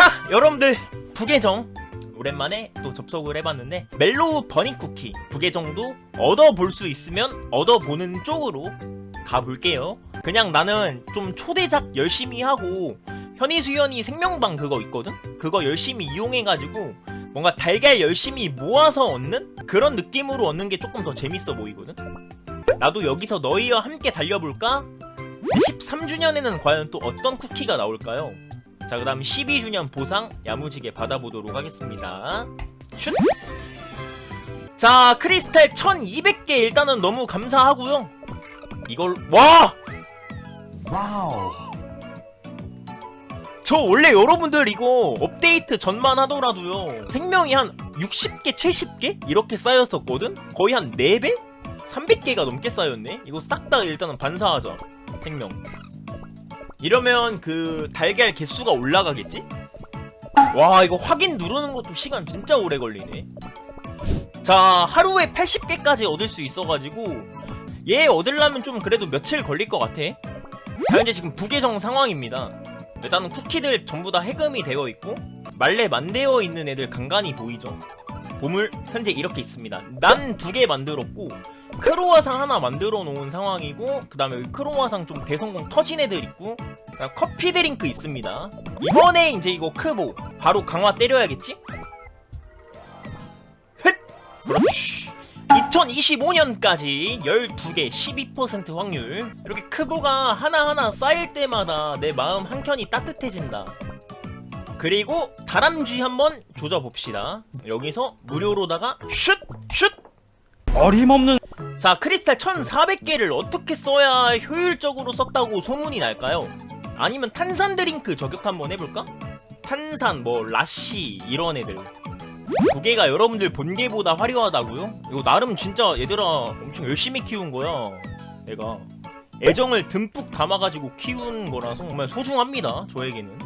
자 여러분들 부계정 오랜만에 또 접속을 해봤는데 멜로우 버니 쿠키 부계정도 얻어볼 수 있으면 얻어보는 쪽으로 가볼게요 그냥 나는 좀 초대작 열심히 하고 현이수연이 생명방 그거 있거든? 그거 열심히 이용해가지고 뭔가 달걀 열심히 모아서 얻는 그런 느낌으로 얻는 게 조금 더 재밌어 보이거든? 나도 여기서 너희와 함께 달려볼까? 13주년에는 과연 또 어떤 쿠키가 나올까요? 자, 그 다음 12주년 보상 야무지게 받아보도록 하겠습니다. 슛! 자, 크리스탈 1200개 일단은 너무 감사하고요. 이걸, 와! 와우. 저 원래 여러분들 이거 업데이트 전만 하더라도요 생명이 한 60개 70개 이렇게 쌓였었거든 거의 한 4배? 300개가 넘게 쌓였네 이거 싹 다 일단은 반사하자 생명 이러면 그 달걀 개수가 올라가겠지? 와 이거 확인 누르는 것도 시간 진짜 오래 걸리네. 자 하루에 80개까지 얻을 수 있어가지고 얘 얻으려면 좀 그래도 며칠 걸릴 것 같아. 자 현재 지금 부계정 상황입니다. 일단은 쿠키들 전부 다 해금이 되어 있고 말레 만되어 있는 애들 간간히 보이죠? 보물? 현재 이렇게 있습니다. 난 두 개 만들었고 크로와상 하나 만들어 놓은 상황이고 그 다음에 크로와상 좀 대성공 터진 애들 있고 커피 드링크 있습니다 이번에 이제 이거 크보 바로 강화 때려야겠지? 흣! 그렇지 2025년까지 12개 12% 확률 이렇게 크보가 하나하나 쌓일 때마다 내 마음 한켠이 따뜻해진다 그리고 다람쥐 한번 조져봅시다 여기서 무료로다가 슛! 슛! 어림없는 자 크리스탈 1400개를 어떻게 써야 효율적으로 썼다고 소문이 날까요? 아니면 탄산 드링크 저격 한번 해볼까? 탄산 뭐 라시 이런 애들 두 개가 여러분들 본 개보다 화려하다고요? 이거 나름 진짜 얘들아 엄청 열심히 키운 거야 내가 애정을 듬뿍 담아가지고 키운 거라서 정말 소중합니다 저에게는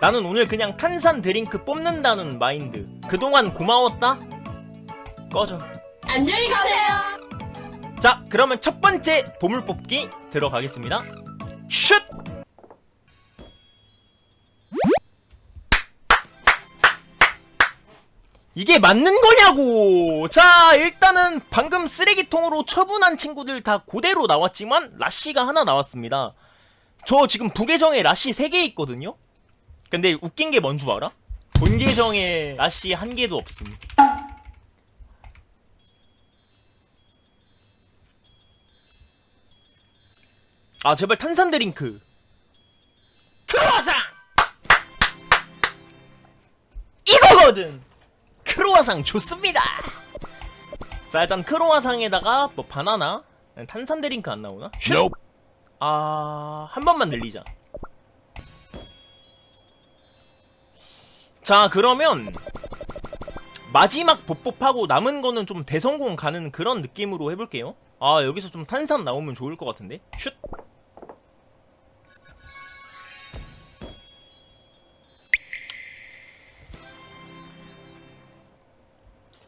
나는 오늘 그냥 탄산 드링크 뽑는다는 마인드 그동안 고마웠다? 꺼져 안녕히 가세요. 자, 그러면 첫 번째 보물 뽑기 들어가겠습니다. 슛! 이게 맞는 거냐고! 자, 일단은 방금 쓰레기통으로 처분한 친구들 다 그대로 나왔지만 라쉬가 하나 나왔습니다. 저 지금 부계정에 라쉬 3개 있거든요? 근데 웃긴 게 뭔 줄 알아? 본 계정에 라쉬 한 개도 없습니다. 아 제발 탄산 드링크. 크로와상! 이거거든! 크로와상 좋습니다! 자 일단 크로와상에다가 뭐 바나나? 탄산 드링크 안 나오나? Nope. 아한 번만 늘리자. 자 그러면 마지막 뽀뽀하고 남은 거는 좀 대성공 가는 그런 느낌으로 해볼게요 아 여기서 좀 탄산 나오면 좋을 것 같은데? 슛!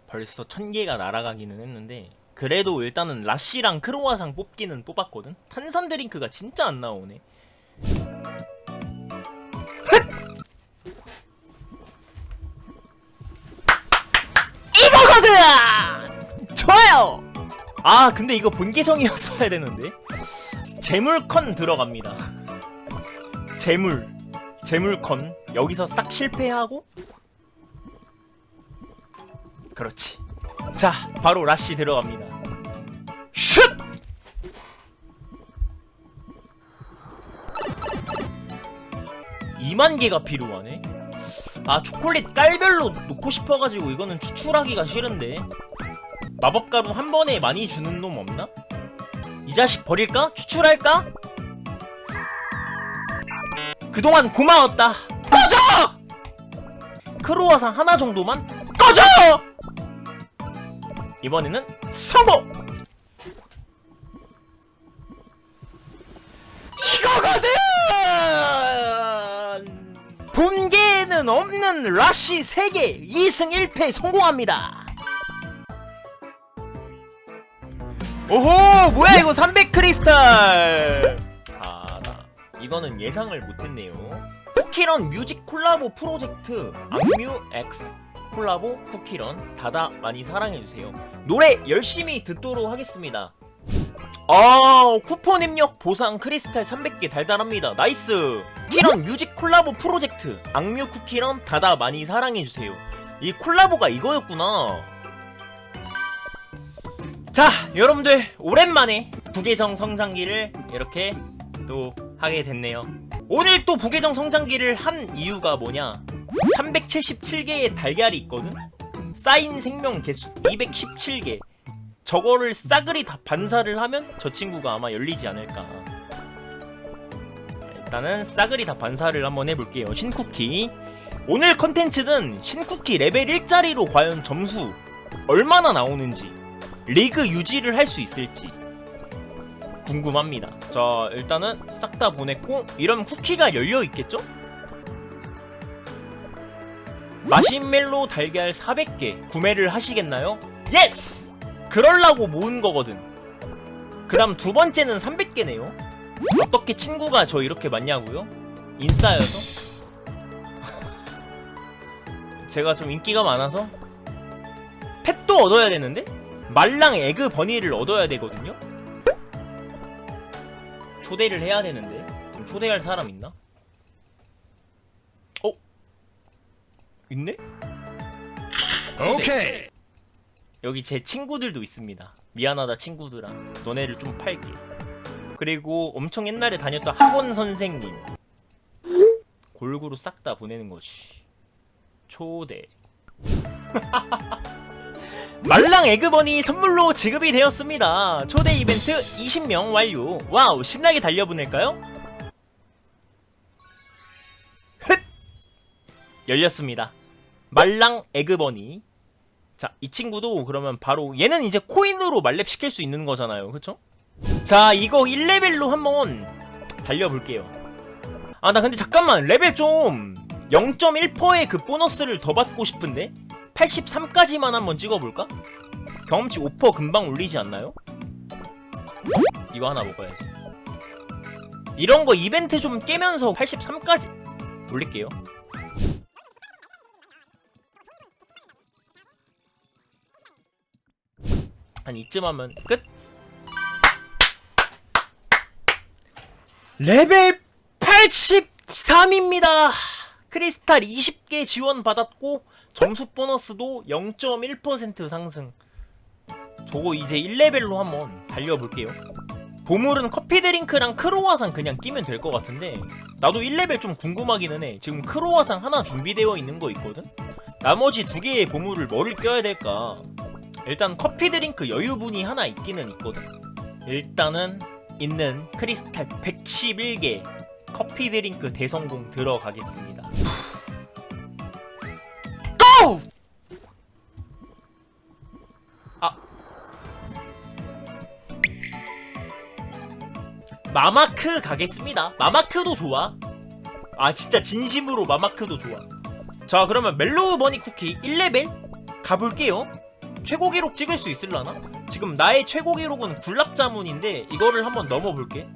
벌써 천 개가 날아가기는 했는데 그래도 일단은 라쉬랑 크로와상 뽑기는 뽑았거든? 탄산 드링크가 진짜 안 나오네. 이거거든! 아 근데 이거 본 계정이었어야 되는데. 재물컨 들어갑니다. 재물. 재물컨. 여기서 싹 실패하고. 그렇지. 자 바로 라쉬 들어갑니다. 슛! 이만 개가 필요하네? 아 초콜릿 깔별로 놓고 싶어가지고 이거는 추출하기가 싫은데 마법가루 한 번에 많이 주는 놈 없나? 이 자식 버릴까? 추출할까? 그동안 고마웠다 꺼져! 크로와상 하나 정도만 꺼져! 이번에는 성공! 이거거든! 본계에는 없는 라쉬 3개 2승 1패 성공합니다 오호 뭐야 이거 300 크리스탈 아나 이거는 예상을 못했네요 쿠키런 뮤직 콜라보 프로젝트 악뮤 X 콜라보 쿠키런 다다 많이 사랑해주세요. 노래 열심히 듣도록 하겠습니다. 아 쿠폰 입력 보상 크리스탈 300개 달달합니다. 나이스. 쿠키런 뮤직 콜라보 프로젝트 악뮤 쿠키런 다다 많이 사랑해주세요. 이 콜라보가 이거였구나. 자 여러분들 오랜만에 부계정 성장기를 이렇게 또 하게 됐네요. 오늘 또 부계정 성장기를 한 이유가 뭐냐? 377개의 달걀이 있거든? 쌓인 생명 개수 217개. 저거를 싸그리 다 반사를 하면 저 친구가 아마 열리지 않을까. 일단은 싸그리 다 반사를 한번 해볼게요. 신쿠키. 오늘 컨텐츠는 신쿠키 레벨 1짜리로 과연 점수 얼마나 나오는지, 리그 유지를 할 수 있을지, 궁금합니다. 자, 일단은 싹 다 보냈고 이러면 쿠키가 열려 있겠죠? 마시멜로 달걀 400개 구매를 하시겠나요? 예스! 그럴라고 모은 거거든. 그 다음 두 번째는 300개네요. 어떻게 친구가 저 이렇게 많냐고요? 인싸여서? 제가 좀 인기가 많아서 펫도 얻어야 되는데 말랑 에그 버니를 얻어야 되거든요. 초대를 해야 되는데 좀 초대할 사람 있나? 어? 있네? Okay. 여기 제 친구들도 있습니다. 미안하다 친구들아. 너네를 좀 팔게. 그리고 엄청 옛날에 다녔던 학원 선생님. 골고루 싹 다 보내는 거지. 초대. 말랑 에그버니 선물로 지급이 되었습니다. 초대 이벤트 20명 완료. 와우, 신나게 달려보낼까요? 흣! 열렸습니다. 말랑 에그버니. 자, 이 친구도 그러면 바로 얘는 이제 코인으로 말렙 시킬 수 있는 거잖아요. 그쵸? 자, 이거 1레벨로 한번 달려볼게요. 아, 나 근데 잠깐만. 레벨 좀 0.1%의 그 보너스를 더 받고 싶은데? 83까지만 한번 찍어볼까? 경험치 5% 금방 올리지 않나요? 이거 하나 먹어야지. 이런 거 이벤트 좀 깨면서 83까지 올릴게요. 한 이쯤 하면 끝? 레벨 83입니다. 크리스탈 20개 지원 받았고 점수 보너스도 0.1% 상승. 저거 이제 1레벨로 한번 달려볼게요. 보물은 커피 드링크랑 크로와상 그냥 끼면 될 것 같은데 나도 1레벨 좀 궁금하기는 해. 지금 크로와상 하나 준비되어 있는 거 있거든? 나머지 두 개의 보물을 뭐를 껴야 될까? 일단 커피 드링크 여유분이 하나 있기는 있거든. 일단은 있는 크리스탈 111개 커피 드링크 대성공 들어가겠습니다. 마마크 가겠습니다. 마마크도 좋아. 아 진짜 진심으로 마마크도 좋아. 자 그러면 멜로우 버니 쿠키 1레벨 가볼게요. 최고 기록 찍을 수 있을라나? 지금 나의 최고 기록은 굴락자문인데 이거를 한번 넘어볼게.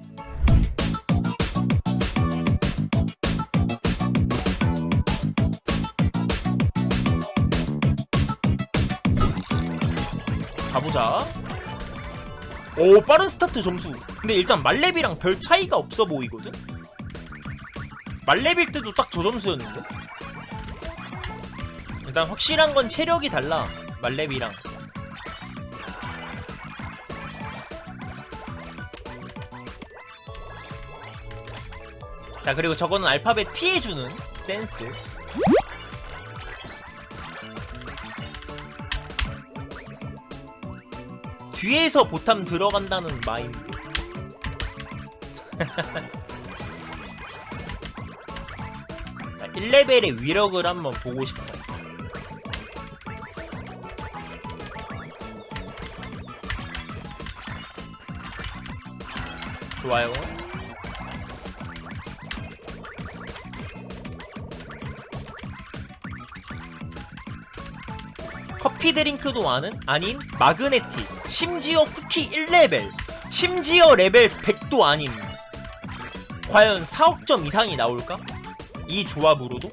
가보자. 오 빠른 스타트 점수. 근데 일단 말렙이랑 별 차이가 없어 보이거든. 말렙일 때도 딱 저 점수였는데. 일단 확실한 건 체력이 달라. 말렙이랑. 자 그리고 저거는 알파벳 피해주는 센스. 뒤에서 보탐 들어간다는 마인드. 자, 1레벨의 위력을 한번 보고 싶다. 좋아요. 커피 드링크도 아는 아닌 마그네틱 심지어 쿠키 1레벨 심지어 레벨 100도 아닌. 과연 4억점 이상이 나올까? 이 조합으로도?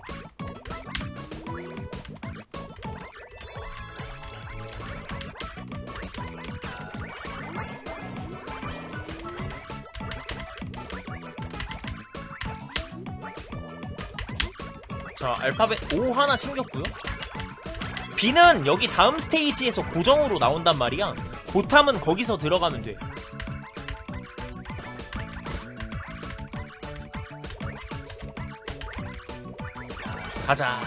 자 알파벳 O 하나 챙겼고요 B는 여기 다음 스테이지에서 고정으로 나온단 말이야. 보탐은 거기서 들어가면 돼. 가자.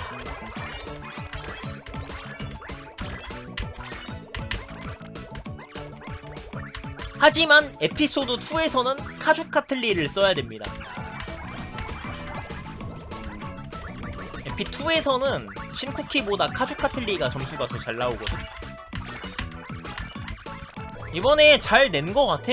하지만 에피소드 2에서는 카주카틀리를 써야 됩니다. 에피2에서는 신쿠키보다 카주카틀리가 점수가 더 잘 나오거든. 이번에 잘 낸 거 같아.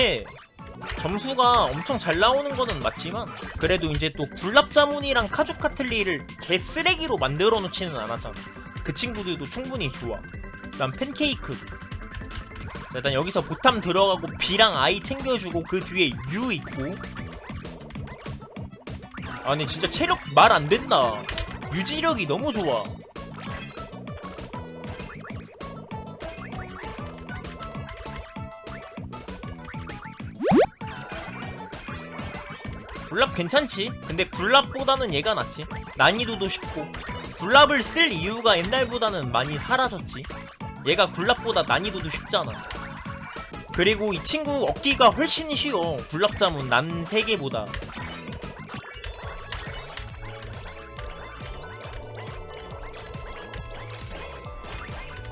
점수가 엄청 잘 나오는 거는 맞지만 그래도 이제 또 굴랍자문이랑 카주카틀리를 개쓰레기로 만들어 놓지는 않았잖아. 그 친구들도 충분히 좋아. 난 팬케이크. 자, 일단 여기서 보탐 들어가고 B랑 I 챙겨주고 그 뒤에 U 있고. 아니 진짜 체력 말 안 된다 유지력이 너무 좋아 괜찮지? 근데 굴랍보다는 얘가 낫지? 난이도도 쉽고 굴랍을 쓸 이유가 옛날보다는 많이 사라졌지. 얘가 굴랍보다 난이도도 쉽잖아. 그리고 이 친구 얻기가 훨씬 쉬워. 굴랍자문 난 3개보다.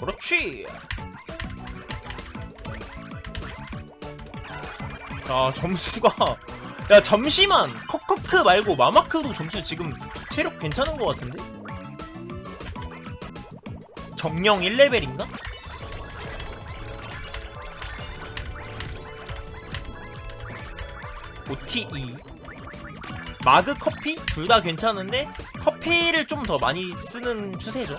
그렇지. 자 점수가 야 잠시만 커커크 말고 마마크도 점수 지금 체력 괜찮은 것 같은데? 정령 1레벨인가? OTE 마그 커피? 둘 다 괜찮은데 커피를 좀 더 많이 쓰는 추세죠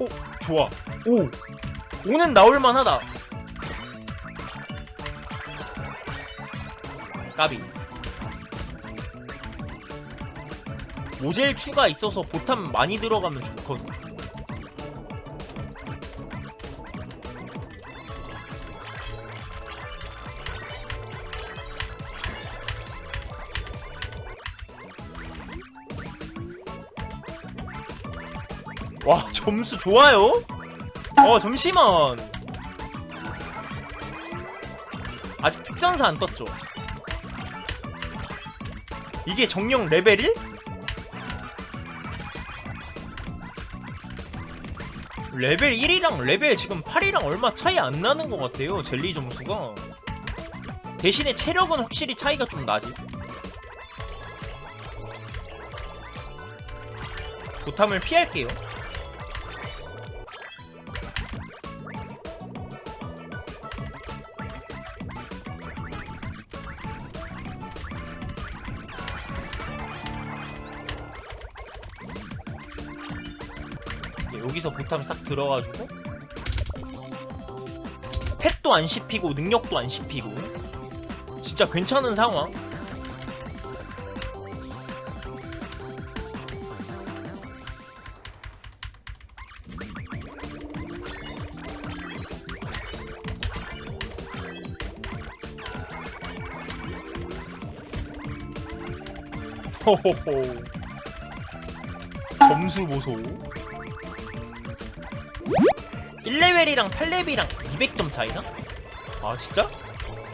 오 좋아 오 오는 나올만 하다. 까비. 모젤 추가 있어서 보탐 많이 들어가면 좋거든. 와 점수 좋아요? 어 잠시만. 아직 특전사 안 떴죠? 이게 정령 레벨 1? 레벨 1이랑 레벨 지금 8이랑 얼마 차이 안 나는 것 같아요 젤리 점수가. 대신에 체력은 확실히 차이가 좀 나지. 보탐을 피할게요 보탐 싹 들어가지고 펫도 안 씹히고 능력도 안 씹히고 진짜 괜찮은 상황. 호호호. 점수 보소 1레벨이랑 8레벨이랑 200점 차이나? 아 진짜?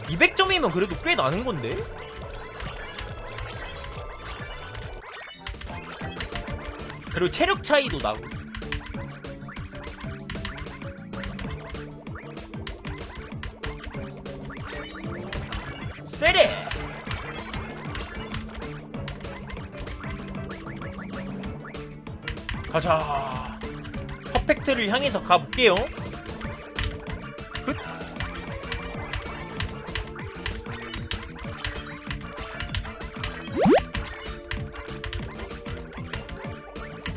200점이면 그래도 꽤 나는 건데? 그리고 체력 차이도 나고 세레! 가자 퍼펙트를 향해서 가볼게요 훗.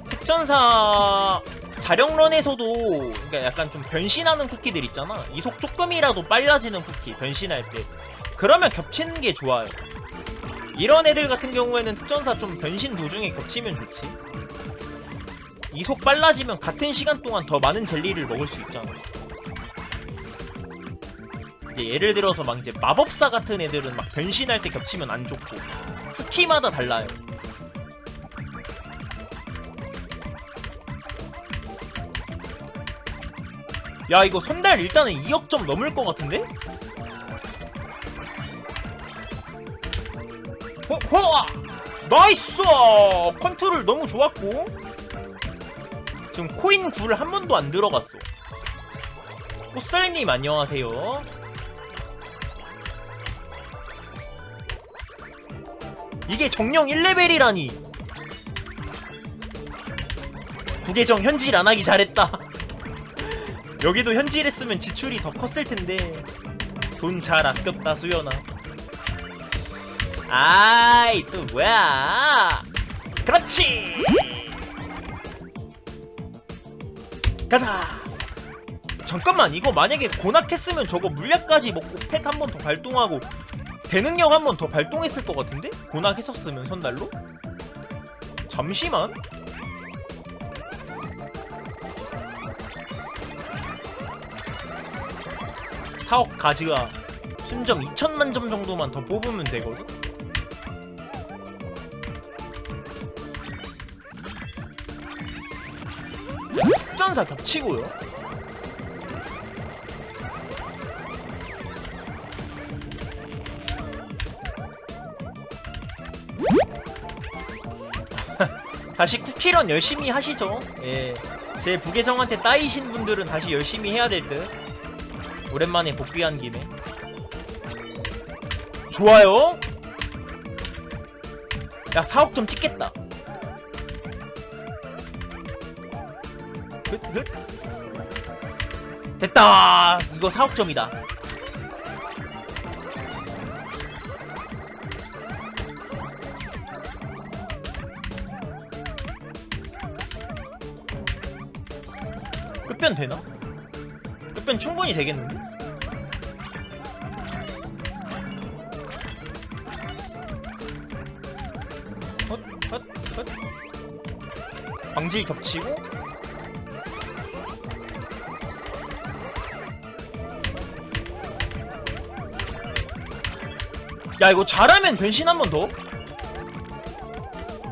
특전사 자령런에서도 그러니까 약간 좀 변신하는 쿠키들 있잖아 이속 조금이라도 빨라지는 쿠키 변신할 때 그러면 겹치는 게 좋아요. 이런 애들 같은 경우에는 특전사 좀 변신 도중에 겹치면 좋지. 이속 빨라지면 같은 시간 동안 더 많은 젤리를 먹을 수 있잖아. 이제 예를 들어서 막 이제 마법사 같은 애들은 막 변신할 때 겹치면 안 좋고 쿠키마다 달라요. 야 이거 선달 일단은 2억 점 넘을 것 같은데? 호, 호아! 나이스! 컨트롤 너무 좋았고 지금 코인 9를 한 번도 안 들어갔어. 꽃살님 안녕하세요. 이게 정령 1레벨이라니. 구계정 현질 안 하기 잘했다. 여기도 현질했으면 지출이 더 컸을 텐데. 돈 잘 아꼈다 수연아. 아이 또 뭐야? 그렇지 가자 잠깐만 이거 만약에 고낙했으면 저거 물약까지 먹고 펫한번 더 발동하고 대능력 한 번 더 발동했을 것 같은데? 고낙했었으면 선달로? 잠시만 사억 가지가 순점 2천만 점 정도만 더 뽑으면 되거든? 특전사 겹치고요 다시 쿠키런 열심히 하시죠 예. 제 부계정한테 따이신 분들은 다시 열심히 해야 될 듯. 오랜만에 복귀한 김에. 좋아요. 야 4억 좀 찍겠다. 흑, 흑. 됐다. 이거 4억 점이다. 끝변 되나? 끝변 충분히 되겠는데? 헛, 헛, 헛. 광질 겹치고 야 이거 잘하면 변신 한 번 더?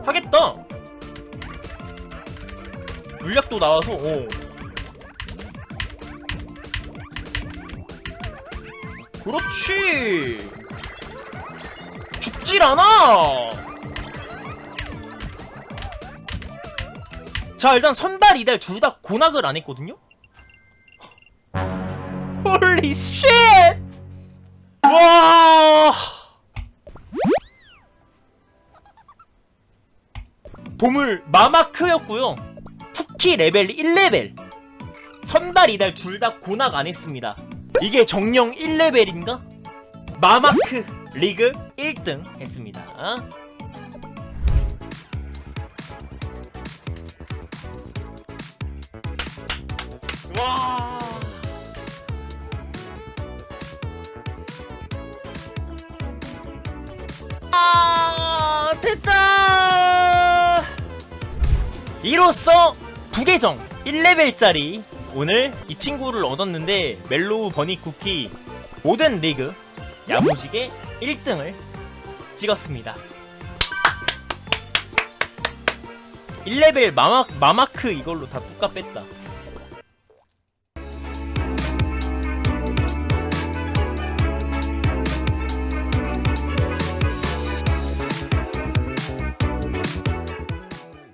하겠다. 물약도 나와서 어. 그렇지. 죽질 않아. 자 일단 선달 이달 둘 다 고낙을 안 했거든요? 홀리 쉣 와 보물 마마크였고요 쿠키 레벨 1레벨 선달 이달 둘 다 고낙 안 했습니다 이게 정령 1레벨인가? 마마크 리그 1등 했습니다. 와. 이로써 부계정 1레벨짜리 오늘 이 친구를 얻었는데 멜로우 버니 쿠키 모든 리그 야무지게 1등을 찍었습니다. 1레벨 마마, 마마크 이걸로 다 뚜까 뺐다.